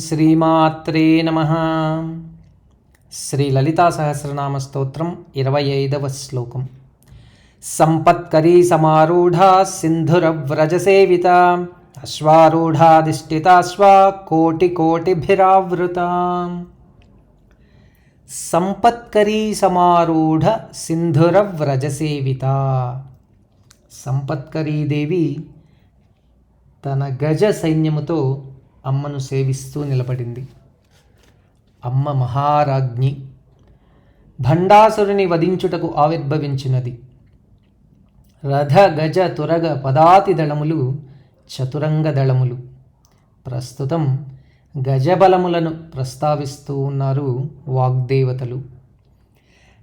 శ్రీమాత్రే నమ. శ్రీ లలితా సహస్రనామ స్తోత్రం ఇరవై ఐదవ శ్లోకం. సంపత్కరీ సమారూఢ సింధురవ్రజసేవిత అశ్వారూఢాధిష్ఠితాశ్వా కోటి కోటిభిరావృత. సంపత్కరీ సమారూఢ సింధురవ్రజసేవిత సంపత్కరీదేవి తన గజ సైన్యముతో అమ్మను సేవిస్తూ నిలబడింది. అమ్మ మహారాజ్ఞి భండాసురుని వధించుటకు ఆవిర్భవించినది. రథ గజ తురగ పదాతి దళములు చతురంగ దళములు. ప్రస్తుతం గజబలములను ప్రస్తావిస్తూ ఉన్నారు వాగ్దేవతలు.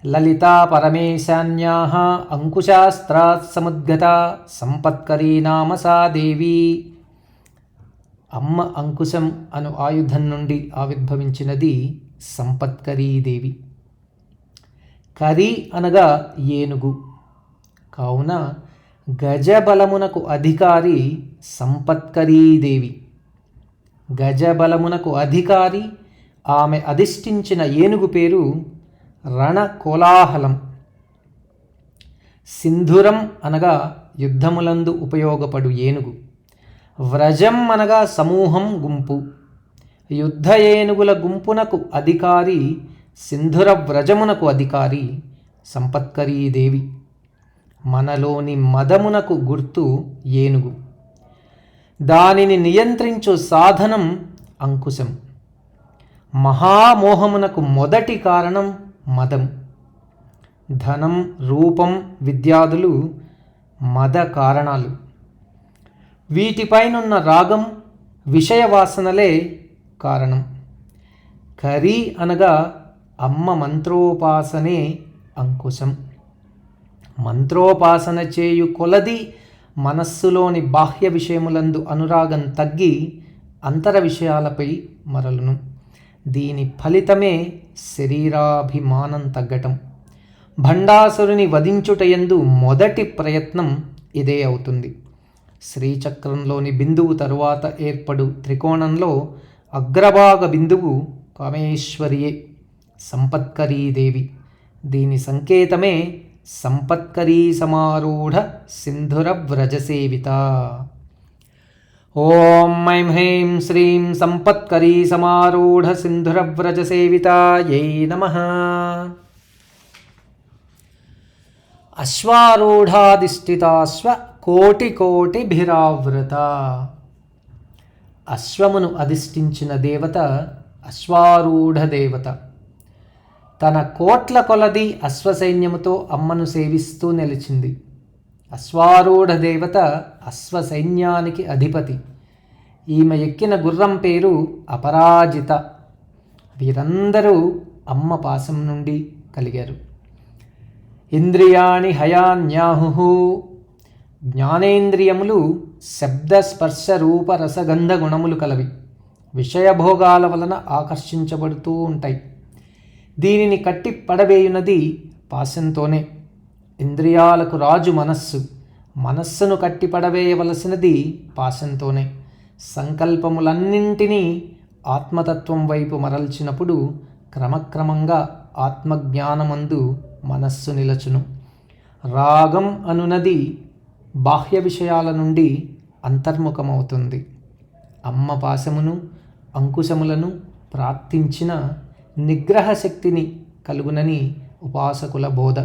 లలితా పరమేశాన్యా అంకుశాస్త్రాత్ సముద్గత సంపత్కరీ నామ సా అమ్మ అంకుశం అను ఆయుధం నుండి ఆవిర్భవించినది సంపత్కరీదేవి. కరీ అనగా ఏనుగు. కావున గజబలమునకు అధికారి సంపత్కరీదేవి. గజబలమునకు అధికారి ఆమె అధిష్ఠించిన ఏనుగు పేరు రణకోలాహలం. సింధురం అనగా యుద్ధములందు ఉపయోగపడు ఏనుగు. వ్రజం అనగా సమూహం గుంపు. యుద్ధ ఏనుగుల గుంపునకు అధికారి సింధుర వ్రజమునకు అధికారి సంపత్కరీదేవి మనలోని మదమునకు గుర్తు ఏనుగు. దానిని నియంత్రించు సాధనం అంకుశం. మహామోహమునకు మొదటి కారణం మదం. ధనం రూపం విద్యాదులు మద కారణాలు. వీటిపైనున్న రాగం విషయవాసనలే కారణం. కరి అనగా అమ్మ మంత్రోపాసనే అంకుశం. మంత్రోపాసన చేయు కొలది మనస్సులోని బాహ్య విషయములందు అనురాగం తగ్గి అంతర విషయాలపై మరలును. దీని ఫలితమే శరీరాభిమానం తగ్గటం. భండాసురుని వధించుటయందు మొదటి ప్రయత్నం ఇదే అవుతుంది. శ్రీచక్రంలోని బిందువు తరువాత ఏర్పడు త్రికోణంలో అగ్రభాగ బిందువు కామేశ్వరియే సంపత్కరీదేవి. దీని సంకేతమే సంపత్కరీ సమారూఢ సింధుర వ్రజసేవిత ఓం ఐం హ్రీం శ్రీం సంపత్కరీ సమారూఢ సింధుర వ్రజసేవితాయై నమ. అశ్వారూఢాధిష్ఠితాశ్వ కోటి కోటి భిరావృత అశ్వమును అధిష్ఠించిన దేవత అశ్వారూఢ దేవత. తన కోట్ల కొలది అశ్వసైన్యముతో అమ్మను సేవిస్తూ నిలిచింది. అశ్వారూఢ దేవత అశ్వసైన్యానికి అధిపతి. ఈమె ఎక్కిన గుర్రం పేరు అపరాజిత. వీరందరూ అమ్మ పాశం నుండి కలిగారు. ఇంద్రియాణి హయాన్యాహు జ్ఞానేంద్రియములు శబ్ద స్పర్శ రూప రసగంధ గుణములు కలవి. విషయభోగాల వలన ఆకర్షించబడుతూ ఉంటాయి. దీనిని కట్టి పడవేయునది పాశంతోనే. ఇంద్రియాలకు రాజు మనస్సు. మనస్సును కట్టి పడవేయవలసినది పాశంతోనే. సంకల్పములన్నింటినీ ఆత్మతత్వం వైపు మరల్చినప్పుడు క్రమక్రమంగా ఆత్మజ్ఞానమందు మనస్సు నిలచును. రాగం అనునది బాహ్య విషయాల నుండి అంతర్ముఖమవుతుంది. అమ్మ పాశమును అంకుశములను ప్రార్థించిన నిగ్రహ శక్తిని కలుగునని ఉపాసకుల బోధ.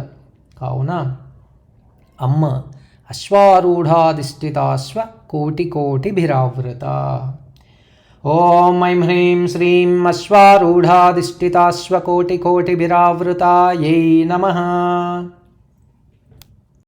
కావున అమ్మ అశ్వారూఢాధిష్ఠితాశ్వ కోటి కోటిభిరావృత ఓం ఐం హ్రీం శ్రీం అశ్వారూఢాధిష్ఠితాశ్వ కోటి కోటిభిరావృతాయై నమః.